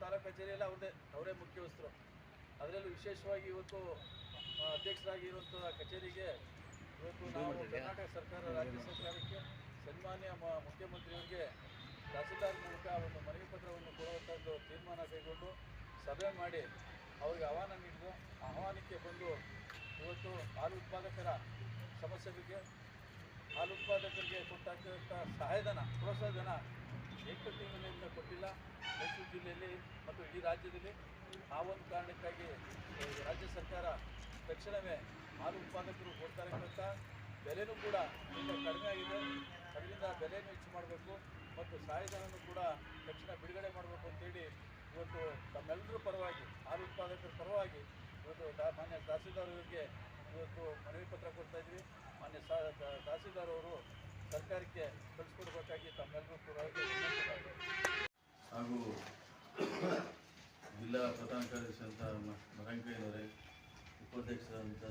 ತಾಲೂಕು ಕಚೇರಿಯಲ್ಲಿ ಅವ್ರದ್ದೇ ಅವರೇ ಮುಖ್ಯಸ್ಥರು. ಅದರಲ್ಲೂ ವಿಶೇಷವಾಗಿ ಇವತ್ತು ಅಧ್ಯಕ್ಷರಾಗಿರುವಂಥ ಕಚೇರಿಗೆ ಇವತ್ತು ನಾವು ಕರ್ನಾಟಕ ಸರ್ಕಾರ ರಾಜ್ಯ ಸರ್ಕಾರಕ್ಕೆ ಸನ್ಮಾನ್ಯ ಮ- ಮುಖ್ಯಮಂತ್ರಿಯವರಿಗೆ ತಹಸೀಲ್ದಾರ್ ಮೂಲಕ ಒಂದು ಮನವಿ ಪತ್ರವನ್ನು ಕೊಡುವಂಥ ಒಂದು ತೀರ್ಮಾನ ಕೈಗೊಂಡು ಸಭೆ ಮಾಡಿ ಅವರಿಗೆ ಆಹ್ವಾನ ನೀಡಿದ್ದು ಆಹ್ವಾನಕ್ಕೆ ಬಂದು ಇವತ್ತು ಹಾಲು ಉತ್ಪಾದಕರ ಸಮಸ್ಯೆ ಬಗ್ಗೆ ಹಾಲು ಉತ್ಪಾದಕರಿಗೆ ಕೊಟ್ಟಂತಹ ಸಹಾಯಧನ ಪ್ರೋತ್ಸಾಹಧನ ತಿಂಗಳಿಂದ ಕೊಟ್ಟಿಲ್ಲ. ಮೈಸೂರು ಜಿಲ್ಲೆಯಲ್ಲಿ ಮತ್ತು ಇಡೀ ರಾಜ್ಯದಲ್ಲಿ ಆ ಒಂದು ಕಾರಣಕ್ಕಾಗಿ ರಾಜ್ಯ ಸರ್ಕಾರ ತಕ್ಷಣವೇ ಹಾಲು ಉತ್ಪಾದಕರು ಕೊಡ್ತಾ ಅಂತ ಬೆಲೆನೂ ಕೂಡ ಕಡಿಮೆ ಆಗಿದೆ. ಅದರಿಂದ ಬೆಲೆಯನ್ನು ಹೆಚ್ಚು ಮಾಡಬೇಕು ಮತ್ತು ಸಹಾಯಧನವನ್ನು ಕೂಡ ತಕ್ಷಣ ಬಿಡುಗಡೆ ಮಾಡಬೇಕು ಅಂತೇಳಿ ಇವತ್ತು ತಮ್ಮೆಲ್ಲರ ಪರವಾಗಿ, ಹಾಲು ಉತ್ಪಾದಕರ ಪರವಾಗಿ ಇವತ್ತು ಮಾನ್ಯ ತಹಸೀಲ್ದಾರ್ ಇವತ್ತು ಮನವಿ ಪತ್ರ ಕೊಡ್ತಾ ಇದ್ವಿ. ಮಾನ್ಯ ತಹಸೀಲ್ದಾರ್ ಅವರು ಸರ್ಕಾರಕ್ಕೆ ಕಳಿಸ್ಕೊಡ್ಬೇಕಾಗಿ ತಮ್ಮೆಲ್ಲರೂ ಕೂಡ ಹಾಗೂ ಜಿಲ್ಲಾ ಪ್ರಧಾನ ಕಾರ್ಯದರ್ಶಿ ಅಂತ ಮರಂಕಯ್ಯನವರೇ ಉಪಾಧ್ಯಕ್ಷರಂತ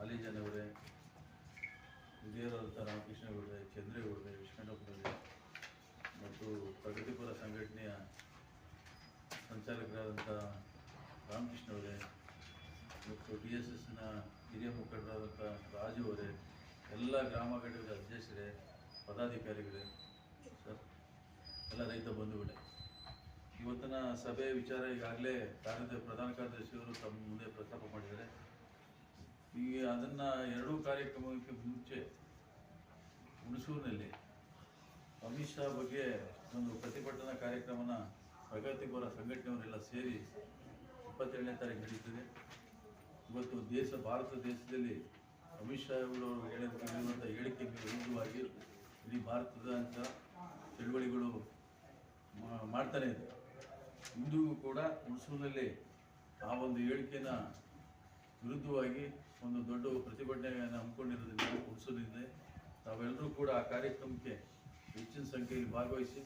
ಆಲಿಜನವರೇ ಹಿರಿಯರಂತ ರಾಮಕೃಷ್ಣಗೌಡ್ರೆ ಚಂದ್ರೇಗೌಡ್ರೆ ವಿಶ್ವಣ್ಣಪ್ಪನವರೇ ಮತ್ತು ಪ್ರಗತಿಪರ ಸಂಘಟನೆಯ ಸಂಚಾಲಕರಾದಂಥ ರಾಮಕೃಷ್ಣವರೇ ಮತ್ತು ಡಿ ಎಸ್ ಎಸ್ನ ಹಿರಿಯ ಮುಖಂಡರಾದಂಥ ರಾಜು ಅವರೇ, ಎಲ್ಲ ಗ್ರಾಮ ಘಟಕದ ಅಧ್ಯಕ್ಷರೇ ಪದಾಧಿಕಾರಿಗಳೇ? ಸರ್, ಎಲ್ಲ ರೈತ ಬಂಧುಗಳೇ, ಇವತ್ತಿನ ಸಭೆ ವಿಚಾರ ಈಗಾಗಲೇ ಕಾರ್ಯದ ಪ್ರಧಾನ ಕಾರ್ಯದರ್ಶಿಯವರು ತಮ್ಮ ಮುಂದೆ ಪ್ರಸ್ತಾಪ ಮಾಡಿದ್ದಾರೆ. ಈಗ ಅದನ್ನು ಎರಡೂ ಕಾರ್ಯಕ್ರಮಕ್ಕೆ ಮುಂಚೆ ಹುಣಸೂರಿನಲ್ಲಿ ಅಮಿತ್ ಶಾ ಬಗ್ಗೆ ಒಂದು ಪ್ರತಿಭಟನಾ ಕಾರ್ಯಕ್ರಮನ ಪ್ರಗತಿಪರ ಸಂಘಟನೆಯವರೆಲ್ಲ ಸೇರಿ ಇಪ್ಪತ್ತೇಳನೇ ತಾರೀಕು ನಡೀತದೆ. ಇವತ್ತು ದೇಶ, ಭಾರತ ದೇಶದಲ್ಲಿ ಅಮಿತ್ ಶಾ ಅವರು ಹೇಳಿರುವಂಥ ಹೇಳಿಕೆ ವಿರುದ್ಧವಾಗಿ ಇಡೀ ಭಾರತದ ಅಂತ ಚಳುವಳಿಗಳು ಮಾಡ್ತಾನೆ ಇದೆ. ಇಂದಿಗೂ ಕೂಡ ಹುಣಸೂರಿನಲ್ಲಿ ಆ ಒಂದು ಹೇಳಿಕೆನ ವಿರುದ್ಧವಾಗಿ ಒಂದು ದೊಡ್ಡ ಪ್ರತಿಭಟನೆಯನ್ನು ಹಮ್ಮಿಕೊಂಡಿರೋದ್ರಿಂದ ಹುಣಸೂರಿನಿಂದ ತಾವೆಲ್ಲರೂ ಕೂಡ ಆ ಕಾರ್ಯಕ್ರಮಕ್ಕೆ ಹೆಚ್ಚಿನ ಸಂಖ್ಯೆಯಲ್ಲಿ ಭಾಗವಹಿಸಿ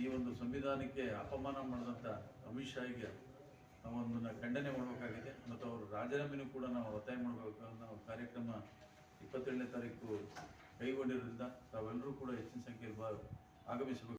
ಈ ಒಂದು ಸಂವಿಧಾನಕ್ಕೆ ಅಪಮಾನ ಮಾಡಿದಂಥ ಅಮಿತ್ ಶಾಗೆ ನಾವೊಂದನ್ನು ಖಂಡನೆ ಮಾಡಬೇಕಾಗಿದೆ ಮತ್ತು ಅವರು ರಾಜೀನಾಮೆನೂ ಕೂಡ ನಾವು ಒತ್ತಾಯ ಮಾಡಬೇಕು ನಾವು ಕಾರ್ಯಕ್ರಮ ಇಪ್ಪತ್ತೇಳನೇ ತಾರೀಕು ಕೈಗೊಂಡಿರೋದ್ರಿಂದ ತಾವೆಲ್ಲರೂ ಕೂಡ ಹೆಚ್ಚಿನ ಸಂಖ್ಯೆಯಲ್ಲಿ ಆಗಮಿಸಬೇಕು.